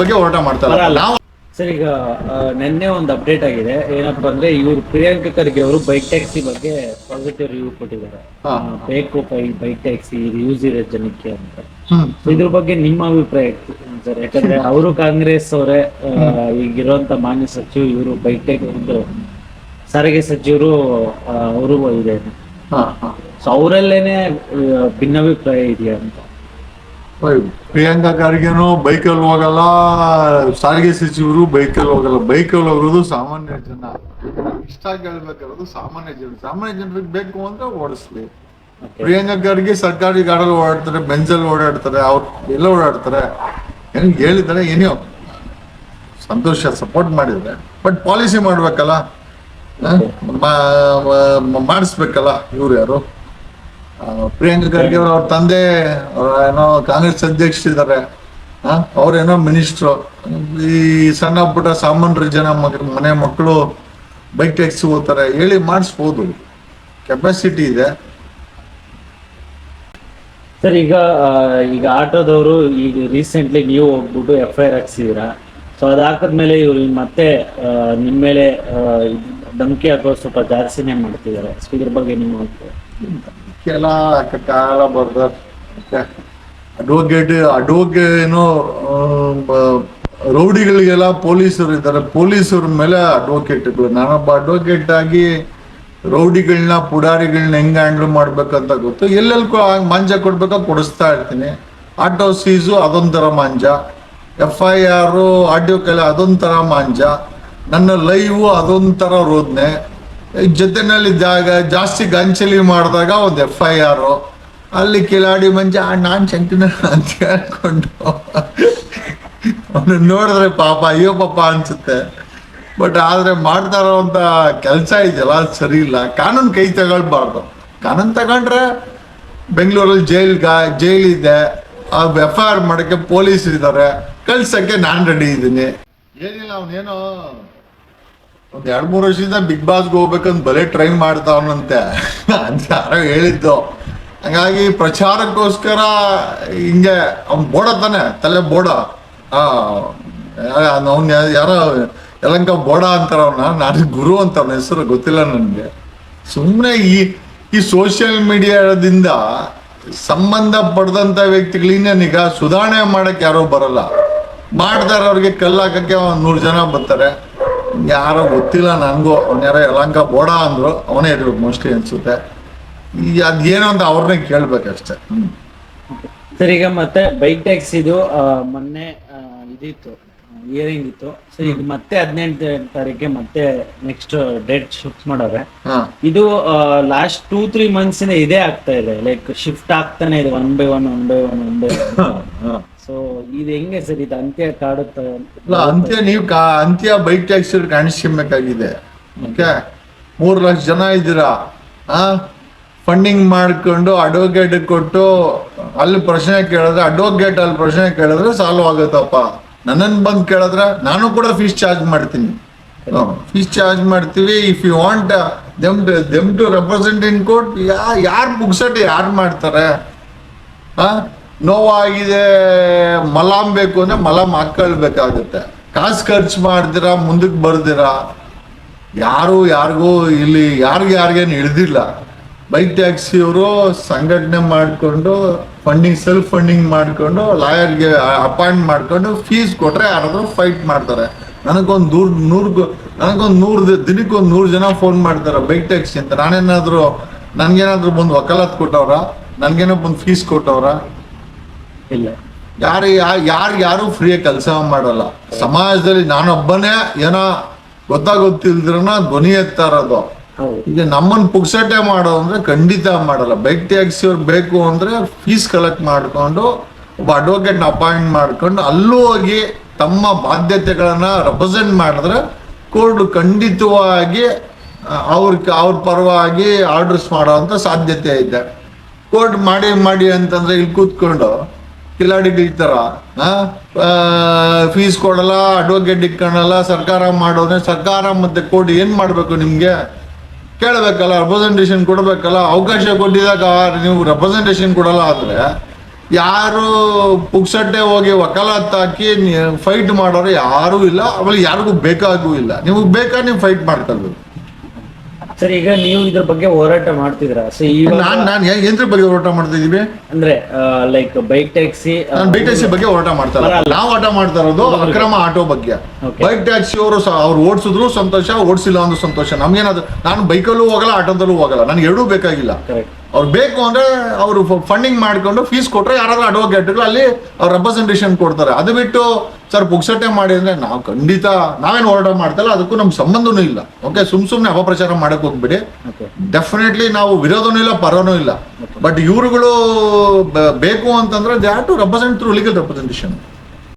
ಬಗ್ಗೆ ಹೋರಾಟ ಮಾಡ್ತಾರೆ. ನಾವು ಸರ್ ಈಗ ನಿನ್ನೆ ಒಂದು ಅಪ್ಡೇಟ್ ಆಗಿದೆ. ಏನಪ್ಪಾ ಅಂದ್ರೆ ಇವರು ಪ್ರಿಯಾಂಕ ಖರ್ಗೆ ಅವರು ಬೈಕ್ ಟ್ಯಾಕ್ಸಿ ಬಗ್ಗೆ ಪಾಸಿಟಿವ್ ರಿವ್ಯೂ ಕೊಟ್ಟಿದ್ದಾರೆ. ಬೇಕು ಬೈಕ್ ಟ್ಯಾಕ್ಸಿ ಯೂಸ್ ಇರೋ ಜನಕ್ಕೆ ಅಂತ. ಇದ್ರ ಬಗ್ಗೆ ನಿಮ್ಮ ಅಭಿಪ್ರಾಯ ಸರ್? ಯಾಕಂದ್ರೆ ಅವರು ಕಾಂಗ್ರೆಸ್ ಅವರೇ ಈಗಿರುವಂತ ಮಾನ್ಯ ಸಚಿವ ಇವರು ಬೈಕ್ ಟ್ಯಾಕ್ಸಿ ಸಾರಿಗೆ ಸಚಿವರು ಅವರು ಇದೆ ಸೊ ಅವರಲ್ಲೇನೆ ಭಿನ್ನಾಭಿಪ್ರಾಯ ಇದೆಯಾ ಅಂತ? ಪ್ರಿಯಾಂಕಾ ಖರ್ಗೆನು ಬೈಕಲ್ಲಿ ಹೋಗಲ್ಲ ಸಾರಿಗೆ ಸಚಿವರು ಬೈಕಲ್ಲಿ ಹೋಗಲ್ಲ. ಬೈಕಲ್ಲಿ ಹೋಗೋದು ಸಾಮಾನ್ಯ ಜನ. ಇಷ್ಟ ಕೇಳ್ಬೇಕಿರೋದು ಸಾಮಾನ್ಯ ಜನ. ಸಾಮಾನ್ಯ ಜನರಿಗೆ ಬೇಕು ಅಂದ್ರೆ ಓಡಿಸ್ಲಿ. ಪ್ರಿಯಾಂಕಾ ಖರ್ಗೆ ಸರ್ಕಾರಿ ಗಾಡಲ್ಲಿ ಓಡಾಡ್ತಾರೆ ಬೆಂಚಲ್ಲಿ ಓಡಾಡ್ತಾರೆ ಅವ್ರು ಎಲ್ಲ ಓಡಾಡ್ತಾರೆ. ಏನು ಹೇಳಿದ್ದಾರೆ ಏನೋ ಸಂತೋಷ ಸಪೋರ್ಟ್ ಮಾಡಿದ್ರೆ. ಬಟ್ ಪಾಲಿಸಿ ಮಾಡ್ಬೇಕಲ್ಲ? ಮಾಡಿಸ್ಬೇಕಲ್ಲ ಇವ್ರು ಯಾರು? ಪ್ರಿಯಾಂಕಾ ಖರ್ಗೆ ಅವ್ರ ಅವ್ರ ತಂದೆ ಏನೋ ಕಾಂಗ್ರೆಸ್ ಅಧ್ಯಕ್ಷ ಇದ್ದಾರೆ ಅವ್ರೇನೋ ಮಿನಿಸ್ಟ್ರು. ಈ ಸಣ್ಣ ಪುಟ್ಟ ಸಾಮಾನ್ಯ ಜನ ಮನೆ ಮಕ್ಕಳು ಬೈಕ್ ಟ್ಯಾಕ್ಸಿ ಹೋಗ್ತಾರೆ. ಹೇಳಿ ಮಾಡಿಸ್ಬೋದು. ಕೆಪಾಸಿಟಿ ಇದೆ. ಸರ್, ಈಗ ಈಗ ಆಟೋದವರು ಈಗ ರೀಸೆಂಟ್ಲಿ ನೀವು ಹೋಗ್ಬಿಟ್ಟು ಎಫ್ ಐ ಆರ್ ಹಾಕ್ಸಿದೀರಾ? ಸೊ ಅದು ಹಾಕಿದ್ಮೇಲೆ ಇವ್ರು ಮತ್ತೆ ನಿಮ್ಮ ಮೇಲೆ ಧಮಕಿ ಹಾಕೋ ಸ್ವಲ್ಪ ಜಾಸ್ತಿನೇ ಮಾಡ್ತಿದ್ದಾರೆ ಸೊ ಇದ್ರ ಬಗ್ಗೆ ನಿಮ್ಮ ಅಭಿಪ್ರಾಯ? ಕೆಲ ಬರ್ದ. ಅಡ್ವೊಕೇಟ್, ಅಡ್ವೊಕೇ ಏನೋ ರೌಡಿಗಳಿಗೆಲ್ಲ ಪೊಲೀಸರು ಇದ್ದಾರೆ. ಪೊಲೀಸರ ಮೇಲೆ ಅಡ್ವೊಕೇಟ್ಗಳು ನಾನೊಬ್ಬ ಅಡ್ವೊಕೇಟ್ ಆಗಿ ರೌಡಿಗಳನ್ನ ಪುಡಾರಿಗಳನ್ನ ಹೆಂಗ್ ಹ್ಯಾಂಡಲ್ ಮಾಡ್ಬೇಕಂತ ಗೊತ್ತು. ಎಲ್ಲೆಲ್ಲಿ ಕೊ- ಮಾಂಜ ಕೊಡ್ಬೇಕೋ ಕೊಡಿಸ್ತಾ ಇರ್ತೀನಿ. ಆಟೋ ಸೀಸು ಅದೊಂಥರ ಮಾಂಜ. ಎಫ್ ಐ ಆರು ಆಡಿಯೋ ಕಲೆ ಅದೊಂಥರ ಮಾಂಜ. ನನ್ನ ಲೈವ್ ಅದೊಂಥರ ರೋದನೆ. ಜೊತೆನಲ್ಲಿ ಜಾಗ ಜಾಸ್ತಿ ಗಂಚಲಿ ಮಾಡಿದಾಗ ಒಂದು ಎಫ್ ಐ ಆರ್ ಅಲ್ಲಿ ಕಿಲಾಡಿ ಮಂಜ ನಾನ್ ಚಂಟಿನ ಅಂತ ಹೇಳ್ಕೊಂಡು ಅವನು ನೋಡಿದ್ರೆ ಪಾಪ, ಅಯ್ಯೋ ಪಾಪ ಅನ್ಸುತ್ತೆ. ಬಟ್ ಆದ್ರೆ ಮಾಡ್ತಾ ಇರೋವಂಥ ಕೆಲಸ ಇದೆಯಲ್ಲ, ಅದು ಸರಿ ಇಲ್ಲ. ಕಾನೂನು ಕೈ ತಗೊಳ್ಬಾರ್ದು. ಕಾನೂನು ತಗೊಂಡ್ರೆ ಬೆಂಗಳೂರಲ್ಲಿ ಜೈಲ್ ಜೈಲ್ ಇದೆ. ಎಫ್ ಐ ಆರ್ ಮಾಡಕ್ಕೆ ಪೊಲೀಸ್ ಇದ್ದಾರೆ. ಕಳ್ಸಕ್ಕೆ ನಾನು ರೆಡಿ ಇದ್ದೀನಿ. ಏನಿಲ್ಲ, ಅವನೇನೋ ಒಂದ್ ಎರಡ್ ಮೂರು ವರ್ಷದಿಂದ ಬಿಗ್ ಬಾಸ್ಗೆ ಹೋಗ್ಬೇಕಂತ ಬಲೆ ಟ್ರೈ ಮಾಡ್ತಾವನಂತೆ ಅಂತ ಯಾರೋ ಹೇಳಿದ್ದು. ಹಂಗಾಗಿ ಪ್ರಚಾರಕ್ಕೋಸ್ಕರ ಹಿಂಗೆ ಅವ್ನ್ ಬೋಡ ತಾನೆ, ತಲೆ ಬೋಡ. ಆ ಅವ್ನ ಯಾರೋ ಯಲಂಕ ಬೋಡ ಅಂತಾರ ಅವನ ನಾನು ಗುರು ಅಂತ ಅವನ ಹೆಸರು ಗೊತ್ತಿಲ್ಲ ನನಗೆ. ಸುಮ್ಮನೆ ಈ ಈ ಸೋಷಿಯಲ್ ಮೀಡಿಯಾದಿಂದ ಸಂಬಂಧ ಪಡೆದಂತ ವ್ಯಕ್ತಿಗಳಿಂದ ಸುಧಾರಣೆ ಮಾಡಕ್ ಯಾರೋ ಬರಲ್ಲ. ಮಾಡ್ತಾರೆ ಅವ್ರಿಗೆ ಕಲ್ಲಾಕಕ್ಕೆ ಒಂದ್ ನೂರು ಜನ ಬರ್ತಾರೆ. ಯಾರೋ ಗೊತ್ತಿಲ್ಲ ನನಗೂ ಅವ್ನ ಯಾರೋ ಯಲಂಕ ಬೋಡ ಅಂದರು ಅವನೇ ಇರ್ಬೇಕು ಮೋಸ್ಟ್ಲಿ ಅನ್ಸುತ್ತೆ. ಈ ಏನೋ ಅಂತ ಅವ್ರನ್ನೇ ಕೇಳಬೇಕಷ್ಟೆ. ಹ್ಞೂ ಸರ್ ಈಗ ಮತ್ತೆ ಬೈಕ್ ಟ್ಯಾಕ್ಸ್ ಇದು ಮೊನ್ನೆ ಇದಿತ್ತು ಇಯರಿಂಗ್ ಇತ್ತು. ಸೊ ಇದು ಮತ್ತೆ ಹದಿನೆಂಟು ತಾರೀಕಿಗೆ ಮತ್ತೆ ನೆಕ್ಸ್ಟ್ ಡೇಟ್ ಶಿಫ್ಟ್ ಮಾಡವ್ರೆ ಇದು ಲಾಸ್ಟ್ ಟೂ ತ್ರೀ ಮಂತ್ಸ್ ಇಂದ ಆಗ್ತಾ ಇದೆ. ಲೈಕ್ ಶಿಫ್ಟ್ ಆಗ್ತಾನೆ ಇದೆ one by one one by one one by. So ಇದು ಹೆಂಗೆ ಸರ್ ಇದು ಅಂತ್ಯ ಕಾಡುತ್ತೆ? ಅಂತ್ಯ ನೀವು ಅಂತ್ಯ ಬೈಕ್ ಟ್ಯಾಕ್ಸಿ ಕಾಣಿಸ್ಕೊಬೇಕಾಗಿದೆ ಓಕೆ? ಮೂರು ಲಕ್ಷ ಜನ ಇದ್ದೀರಾ? ಫಂಡಿಂಗ್ ಮಾಡ್ಕೊಂಡು ಅಡ್ವೊಕೇಟ್ ಕೊಟ್ಟು ಅಲ್ಲಿ ಪ್ರಶ್ನೆ ಕೇಳಿದ್ರೆ ಅಡ್ವೊಕೇಟ್ ಅಲ್ಲಿ ಪ್ರಶ್ನೆ ಕೇಳಿದ್ರೆ ಸಾಲ್ವ್ ಆಗುತ್ತಪ್ಪ. ನನ್ನನ್ನು ಬಂದು ಕೇಳಿದ್ರೆ ನಾನು ಕೂಡ ಫೀಸ್ ಚಾರ್ಜ್ ಮಾಡ್ತೀನಿ. ಫೀಸ್ ಚಾರ್ಜ್ ಮಾಡ್ತೀವಿ. If you want them them to represent in court ಯಾ, ಯಾರು ಪುಕ್ಸಟ್ ಯಾರು ಮಾಡ್ತಾರೆ? ಆ? ನೋವಾಗಿದೆ, ಮಲಾಮ್ ಬೇಕು ಅಂದ್ರೆ ಮಲಾಮ್ ಹಾಕೊಳ್ಬೇಕಾಗುತ್ತೆ. ಕಾಸು ಖರ್ಚು ಮಾಡ್ದಿರಾ ಮುಂದಕ್ಕೆ ಬರ್ದಿರಾ ಯಾರು ಯಾರಿಗೂ ಇಲ್ಲಿ ಯಾರಿಗೆ ಯಾರಿಗೇನು ಹಿಡ್ದಿಲ್ಲ. ಬೈಕ್ ಟ್ಯಾಕ್ಸಿಯವರು ಸಂಘಟನೆ ಮಾಡಿಕೊಂಡು ಫಂಡಿಂಗ್ ಸೆಲ್ಫ್ ಫಂಡಿಂಗ್ ಮಾಡಿಕೊಂಡು ಲಾಯರ್ಗೆ ಅಪಾಯಿಂಟ್ ಮಾಡಿಕೊಂಡು ಫೀಸ್ ಕೊಟ್ಟರೆ ಯಾರಾದರೂ ಫೈಟ್ ಮಾಡ್ತಾರೆ. ನನಗೊಂದು ನೂರು ನೂರು ನನಗೊಂದು ನೂರು ದಿನಕ್ಕೆ ಒಂದು ನೂರು ಜನ ಫೋನ್ ಮಾಡ್ತಾರೆ ಬೈಕ್ ಟ್ಯಾಕ್ಸಿ ಅಂತ. ನಾನೇನಾದರೂ, ನನಗೇನಾದರೂ ಬಂದು ವಕಾಲತ್ ಕೊಟ್ಟವ್ರ? ನನಗೇನೋ ಬಂದು ಫೀಸ್ ಕೊಟ್ಟವ್ರ? ಇಲ್ಲ. ಯಾರು ಯಾರು ಯಾರು ಫ್ರೀ ಕೆಲಸ ಮಾಡಲ್ಲ. ಸಮಾಜದಲ್ಲಿ ನಾನೊಬ್ಬನೇ ಏನೋ ಗೊತ್ತಾಗೊತ್ತಿಲ್ದ್ರನ ಧ್ವನಿ ಎತ್ತಾರದು. ಈಗ ನಮ್ಮನ್ನ ಪುಕ್ಸಟೆ ಮಾಡೋ ಅಂದ್ರೆ ಖಂಡಿತ ಮಾಡಲ್ಲ. ಬೈಕ್ ಟ್ಯಾಕ್ಸಿ ಅವ್ರು ಬೇಕು ಅಂದ್ರೆ ಫೀಸ್ ಕಲೆಕ್ಟ್ ಮಾಡ್ಕೊಂಡು ಒಬ್ಬ ಅಡ್ವೊಕೇಟ್ ಅಪಾಯಿಂಟ್ ಮಾಡ್ಕೊಂಡು ಅಲ್ಲೂ ಹೋಗಿ ತಮ್ಮ ಬಾಧ್ಯತೆಗಳನ್ನ ರೆಪ್ರೆಸೆಂಟ್ ಮಾಡಿದ್ರೆ ಕೋರ್ಟ್ ಖಂಡಿತವಾಗಿ ಅವ್ರ ಅವ್ರ ಪರವಾಗಿ ಆರ್ಡರ್ಸ್ ಮಾಡೋವಂಥ ಸಾಧ್ಯತೆ ಇದೆ. ಕೋರ್ಟ್ ಮಾಡಿ ಮಾಡಿ ಅಂತಂದ್ರೆ ಇಲ್ಲಿ ಕೂತ್ಕೊಂಡು ಕಿಲಾಡಿಗಳ ಥರ ಫೀಸ್ ಕೊಡಲ್ಲ ಅಡ್ವೊಕೇಟ್ ಇಟ್ಕೊಳಲ್ಲ ಸರ್ಕಾರ ಮಾಡೋದ್ರೆ ಸರ್ಕಾರ ಮತ್ತೆ ಕೋರ್ಟ್ ಏನ್ ಮಾಡ್ಬೇಕು ನಿಮ್ಗೆ? ಕೇಳಬೇಕಲ್ಲ ರೆಪ್ರೆಸೆಂಟೇಷನ್ ಕೊಡಬೇಕಲ್ಲ, ಅವಕಾಶ ಕೊಟ್ಟಿದಾಗ ನೀವು ರೆಪ್ರೆಸೆಂಟೇಷನ್ ಕೊಡಲ್ಲ ಆದ್ರೆ ಯಾರು ಪುಕ್ಸಟ್ಟೆ ಹೋಗಿ ವಕಾಲತ್ ಹಾಕಿ ಫೈಟ್ ಮಾಡೋರು ಯಾರು ಇಲ್ಲ, ಆಮೇಲೆ ಯಾರಿಗೂ ಬೇಕಾಗೂ ಇಲ್ಲ. ನಿಮಗೆ ಬೇಕಾ ನೀವು ಫೈಟ್ ಮಾಡ್ಕೊಳ್ಬೇಕು ಸರ್ ಈಗ ನೀವು ಇದ್ರ ಬಗ್ಗೆ ಹೋರಾಟ ಮಾಡ್ತಿದ್ರ ಸೊ ಈಗ ನಾನ್ ನಾನು ಏನ್ರ ಬಗ್ಗೆ ಹೋರಾಟ ಮಾಡ್ತಾ ಇದೀವಿ ಅಂದ್ರೆ ಲೈಕ್ ಬೈಕ್ ಟ್ಯಾಕ್ಸಿ ನಾನು ಬೈಕ್ ಟ್ಯಾಕ್ಸಿ ಬಗ್ಗೆ ಹೋರಾಟ ಮಾಡ್ತಾ ಇಲ್ಲ. ನಾವು ಆಟ ಮಾಡ್ತಾ ಇರೋದು ಅಕ್ರಮ ಆಟೋ ಬಗ್ಗೆ. ಬೈಕ್ ಟ್ಯಾಕ್ಸಿ ಅವರು ಅವ್ರು ಓಡಿಸಿದ್ರು ಸಂತೋಷ ಓಡಿಸಿಲ್ಲ ಅಂದ್ರೆ ಸಂತೋಷ. ನಮ್ಗೇನದು ನಾನು ಬೈಕಲ್ಲೂ ಹೋಗಲ್ಲ ಆಟೋದಲ್ಲೂ ಹೋಗಲ್ಲ. ನನಗೆ ಎರಡೂ ಬೇಕಾಗಿಲ್ಲ. ಕರೆಕ್ಟ್ ಅವ್ರು ಬೇಕು ಅಂದ್ರೆ ಅವರು ಫಂಡಿಂಗ್ ಮಾಡ್ಕೊಂಡು ಫೀಸ್ ಕೊಟ್ರೆ ಯಾರಾದ್ರೂ ಅಡ್ವೊಕೇಟ್ಗಳು ಅಲ್ಲಿ ಅವ್ರ ರೆಪ್ರೆಸೆಂಟೇಷನ್ ಕೊಡ್ತಾರೆ. ಅದು ಬಿಟ್ಟು ಸರ್ ಪುಕ್ಸಟ್ಟೆ ಮಾಡಿ ಅಂದ್ರೆ ನಾವು ಖಂಡಿತ ನಾವೇನು ಹೋರಾಟ ಮಾಡ್ತಲ್ಲ ಅದಕ್ಕೂ ನಮ್ಗೆ ಸಂಬಂಧನೂ ಇಲ್ಲ. ಓಕೆ ಸುಮ್ ಸುಮ್ಮನೆ ಅಪಪ್ರಚಾರ ಮಾಡಕ್ ಹೋಗ್ಬಿಡಿ. ಡೆಫಿನೆಟ್ಲಿ ನಾವು ವಿರೋಧನೂ ಇಲ್ಲ ಪರನೂ ಇಲ್ಲ. ಬಟ್ ಇವರುಗಳು ಬೇಕು ಅಂತಂದ್ರೆ they have to represent through legal representation